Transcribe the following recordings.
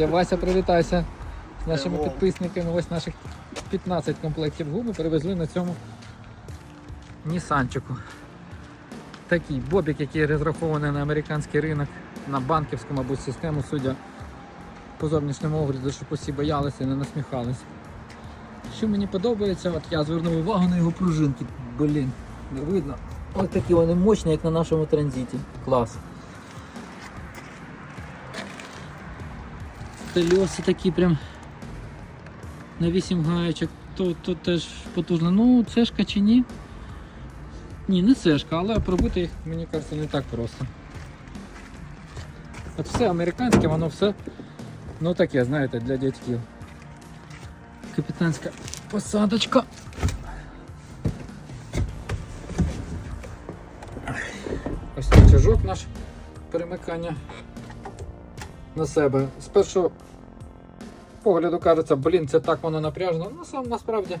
Я Вася, привітайся з нашими підписниками. Ось наших 15 комплектів гуми привезли на цьому Нісанчику. Такий бобік, який розрахований на американський ринок, на банківську, мабуть, систему, судя по зовнішньому огляду, щоб усі боялися і не насміхалися. Що мені подобається, от я звернув увагу на його пружинки. Блін, не видно. Ось такі вони мощні, як на нашому транзиті. Клас. Колеса такі прям на 8 гаєчок, то, то теж потужно. Ну, цешка чи ні? Ні, не цешка, але пробити їх, мені кажеться, не так просто. От все американське, воно все, ну таке, знаєте, для дядьків. Капітанська посадочка. Ось рычажок наш перемикання на себе. З першого погляду кажеться, блін, це так воно напряжно. Ну сам насправді,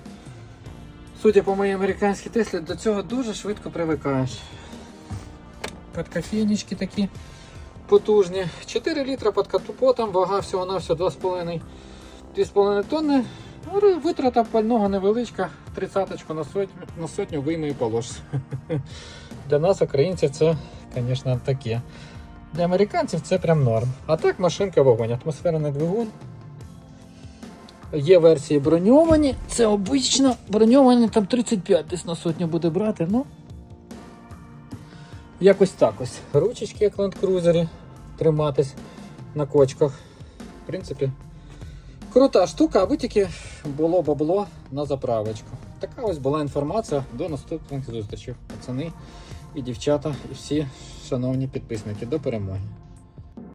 судя по моїй американській Теслі, до цього дуже швидко привикаєш. Подкофейнички такі потужні. 4 літра під капотом, вага всього на все 2,5 2,5 тонни. Ну, Витрата пального невеличка, 30 на сотню, на сотню вийми і полож. Для нас, українців, це, звісно, таке. Для американців це прям норм. А так машинка вогонь, атмосферний двигун. Є версії броньовані, це обично броньовані там 35 десь на сотню буде брати, ну. Якось так ось. Ручечки, як Cruiser, триматись на кочках. В принципі, крута штука, аби тільки було бабло на заправочку. Така ось була інформація. До наступних зустрічей, пацани і дівчата, і всі шановні підписники. До перемоги.